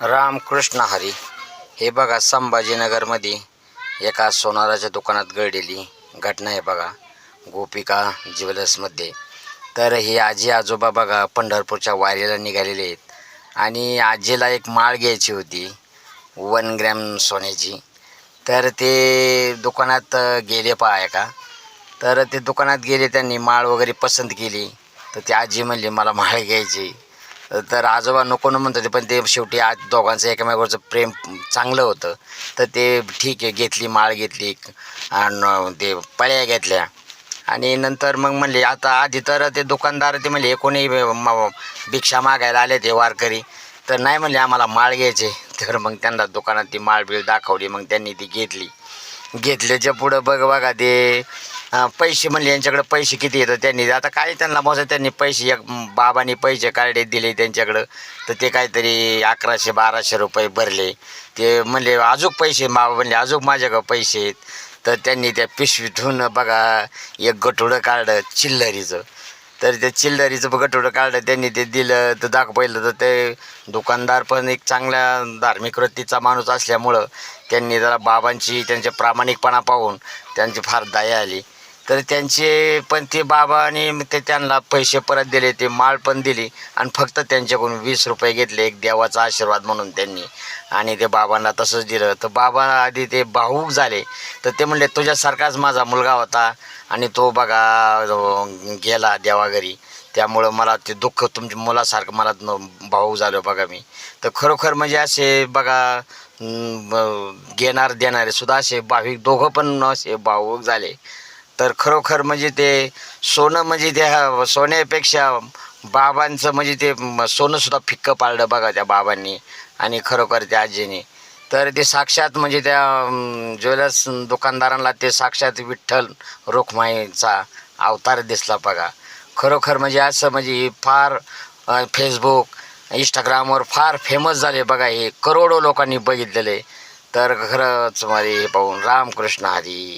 रामकृष्ण हरी. हे बघा संभाजीनगरमध्ये एका सोनाराच्या दुकानात घडलेली घटना आहे बघा. गोपिका ज्वेलर्समध्ये. तर हे आजी आजोबा बघा पंढरपूरच्या वारीला निघालेले आहेत. आणि आजीला एक माळ घ्यायची होती वन ग्रॅम सोन्याची. तर ते दुकानात गेले पाय का तर ते दुकानात गेले त्यांनी माळ वगैरे पसंत केली. तर ती आजी म्हणली मला माळ घ्यायची तर आजोबा नको न म्हणत होते पण ते शेवटी आज दोघांचं एकमेकावरचं प्रेम चांगलं होतं. तर ते ठीक आहे घेतली माळ घेतली आणि ते पळ्या घेतल्या. आणि नंतर मग म्हणले आता आधी तर ते दुकानदार ते म्हणले कोणी भिक्षा मागायला आले ते वारकरी. तर नाही म्हणले आम्हाला माळ घ्यायचे. तर मग त्यांना दुकानात ती माळ बिळ दाखवली मग त्यांनी ती घेतली. घेतल्याच्या पुढं बघ बघा ते अं, पैसे म्हणले यांच्याकडे पैसे किती येतात? त्यांनी आता काय त्यांना मोजा त्यांनी पैसे एक बाबांनी पैसे काढले दिले त्यांच्याकडं. तर ते काहीतरी अकराशे बाराशे रुपये भरले. ते म्हणले अजून पैसे बाबा म्हणले अजून माझ्याकडं पैसे आहेत. तर त्यांनी त्या पिशवीतून बघा एक गठोडं काढलं चिल्लरीचं. तर त्या चिल्लरीचं गठोडं काढलं त्यांनी ते दिलं तर दाखवलं तर ते दुकानदार पण एक चांगल्या धार्मिक वृत्तीचा माणूस असल्यामुळं त्यांनी जरा बाबांची त्यांचे प्रामाणिकपणा पाहून त्यांची फार दया आली. तर त्यांचे पण ते बाबाने ते त्यांना पैसे परत दिले ते माळ पण दिली आणि फक्त त्यांच्याकडून वीस रुपये घेतले एक देवाचा आशीर्वाद म्हणून त्यांनी. आणि ते बाबांना तसंच दिलं. तर बाबा आधी ते भाऊक झाले. तर ते म्हणले तुझ्यासारखाच माझा मुलगा होता आणि तो बघा गेला देवाघरी त्यामुळं मला ते दुःख तुमच्या मुलासारखं मला भाऊ झालो बघा मी. तर खरोखर म्हणजे असे बघा घेणार देणारे सुद्धा असे भाविक दोघं पण असे भाऊक झाले. तर खरोखर म्हणजे ते सोनं म्हणजे त्या सोन्यापेक्षा बाबांचं म्हणजे ते सोनंसुद्धा फिक्कं पाळलं बघा त्या बाबांनी आणि खरोखर त्या आजीने. तर ते साक्षात म्हणजे त्या ज्वेलर्स दुकानदारांना ते साक्षात विठ्ठल रोखमाईचा अवतार दिसला बघा. खरोखर म्हणजे असं म्हणजे हे फार फेसबुक इंस्टाग्रामवर फार फेमस झाले बघा हे. करोडो लोकांनी बघितलेले. तर खरंच म्हणजे हे पाहून रामकृष्ण हरी.